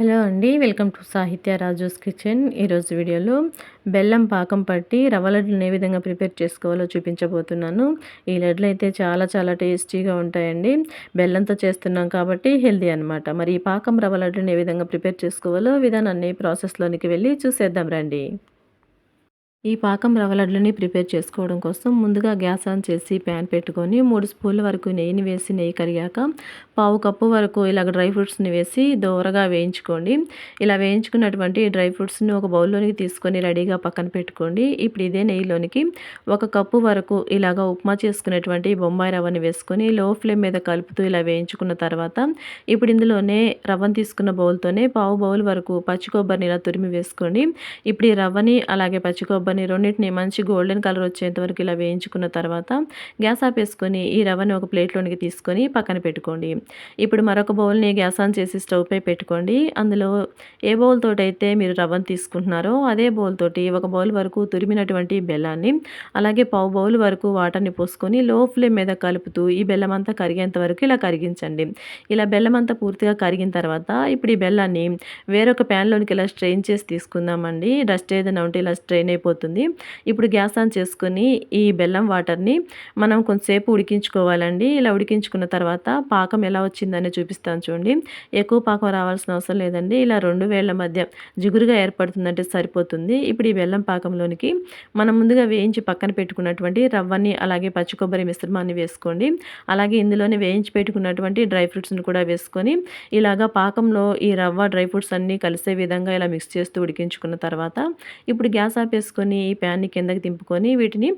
Hello అండి welcome to సాహిత్య రాజోస్ kitchen. ఈరోజు వీడియోలో బెల్లం పాకం పట్టి రవ్వ లడ్డులను ఏ విధంగా ప్రిపేర్ చేసుకోవాలో చూపించబోతున్నాను. ఈ లడ్లు అయితే చాలా చాలా టేస్టీగా ఉంటాయండి. బెల్లంతో చేస్తున్నాం కాబట్టి హెల్దీ అనమాట మరి ఈ పాకం రవ్వ లడ్డులను ఏ విధంగా ప్రిపేర్ చేసుకోవాలో విధానాన్ని ప్రాసెస్లోనికి వెళ్ళి చూసేద్దాం రండి. ఈ పాకం రవ్వ లడ్లని ప్రిపేర్ చేసుకోవడం కోసం ముందుగా గ్యాస్ ఆన్ చేసి ప్యాన్ పెట్టుకొని మూడు స్పూన్ల వరకు నెయ్యిని వేసి నెయ్యి కరిగాక పావు కప్పు వరకు ఇలాగ డ్రై ఫ్రూట్స్ని వేసి దోరగా వేయించుకోండి. ఇలా వేయించుకున్నటువంటి డ్రై ఫ్రూట్స్ని ఒక బౌల్లోనికి తీసుకొని రెడీగా పక్కన పెట్టుకోండి. ఇప్పుడు ఇదే నెయ్యిలోనికి ఒక కప్పు వరకు ఇలాగ ఉప్మా చేసుకునేటువంటి బొంబాయి రవ్వని వేసుకొని లో ఫ్లేమ్ మీద కలుపుతూ ఇలా వేయించుకున్న తర్వాత ఇప్పుడు ఇందులోనే రవ్వను తీసుకున్న బౌల్తోనే పావు బౌల్ వరకు పచ్చి కొబ్బరిని ఇలా తురిమి వేసుకోండి ఇప్పుడు ఈ రవ్వని అలాగే పచ్చి కొబ్బరి రవ్వని రెండింటిని మంచి గోల్డెన్ కలర్ వచ్చేంత వరకు ఇలా వేయించుకున్న తర్వాత గ్యాస్ ఆపేసుకొని ఈ రవ్వని ఒక ప్లేట్లోనికి తీసుకొని పక్కన పెట్టుకోండి. ఇప్పుడు మరొక బౌల్ని గ్యాస్ ఆన్ చేసి స్టవ్ పై పెట్టుకోండి. అందులో ఏ బౌల్ అయితే మీరు రవ్వను తీసుకుంటున్నారో అదే బౌల్ తోటి ఒక బౌల్ వరకు తురిమినటువంటి బెల్లాన్ని అలాగే పావు బౌల్ వరకు వాటర్ని పోసుకొని లో ఫ్లేమ్ మీద కలుపుతూ ఈ బెల్లం అంతా కరిగేంత వరకు ఇలా కరిగించండి. ఇలా బెల్లం అంతా పూర్తిగా కరిగిన తర్వాత ఇప్పుడు ఈ బెల్లాన్ని వేరొక ప్యాన్లోనికి ఇలా స్ట్రెయిన్ చేసి తీసుకుందామండి. డస్ట్ ఏదైనా ఉంటే ఇలా స్ట్రెయిన్ అయిపోతుంది. అయిపోతుంది. ఇప్పుడు గ్యాస్ ఆన్ చేసుకొని ఈ బెల్లం వాటర్ని మనం కొంతసేపు ఉడికించుకోవాలండి. ఇలా ఉడికించుకున్న తర్వాత పాకం ఎలా వచ్చిందని చూపిస్తాను చూడండి. ఎక్కువ పాకం రావాల్సిన అవసరం లేదండి. ఇలా రెండు వేళ్ళ మధ్య జిగురుగా ఏర్పడుతుందంటే సరిపోతుంది. ఇప్పుడు ఈ బెల్లం పాకంలోనికి మనం ముందుగా వేయించి పక్కన పెట్టుకున్నటువంటి రవ్వని అలాగే పచ్చి కొబ్బరి మిశ్రమాన్ని వేసుకోండి. అలాగే ఇందులోనే వేయించి పెట్టుకున్నటువంటి డ్రై ఫ్రూట్స్ని కూడా వేసుకొని ఇలాగా పాకంలో ఈ రవ్వ డ్రై ఫ్రూట్స్ అన్నీ కలిసే విధంగా ఇలా మిక్స్ చేస్తూ ఉడికించుకున్న తర్వాత ఇప్పుడు గ్యాస్ ఆపేసుకొని తీసుకొని ఈ ప్యాన్ని కిందకి దింపుకొని వీటిని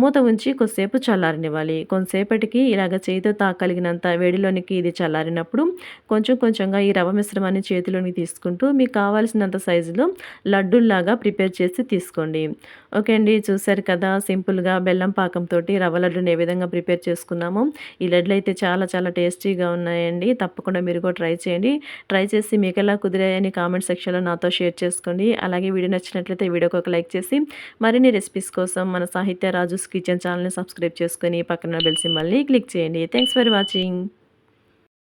మూత ఉంచి కొద్దిసేపు చల్లారనివ్వాలి. కొంతసేపటికి ఇలాగ చేతితో తాకలిగినంత వేడిలోనికి ఇది చల్లారినప్పుడు కొంచెం కొంచెంగా ఈ రవ మిశ్రమాన్ని చేతిలోనికి తీసుకుంటూ మీకు కావాల్సినంత సైజులో లడ్డూల్లాగా ప్రిపేర్ చేసి తీసుకోండి. ఓకే అండి చూసారు కదా సింపుల్గా బెల్లం పాకంతో రవ్వ లడ్డుని ఏ విధంగా ప్రిపేర్ చేసుకున్నామో. ఈ లడ్లు అయితే చాలా చాలా టేస్టీగా ఉన్నాయండి. తప్పకుండా మీరు కూడా ట్రై చేయండి. ట్రై చేసి మీకు ఎలా కుదిరాయని కామెంట్ సెక్షన్లో నాతో షేర్ చేసుకోండి. అలాగే వీడియో నచ్చినట్లయితే వీడియోకి ఒక లైక్ చేసి మరిన్ని రెసిపీస్ కోసం మన సాహిత్య రాజు కిచెన్ ఛానల్ని సబ్స్క్రైబ్ చేసుకొని పక్కన బెల్ సింబల్ని క్లిక్ చేయండి. Thanks for watching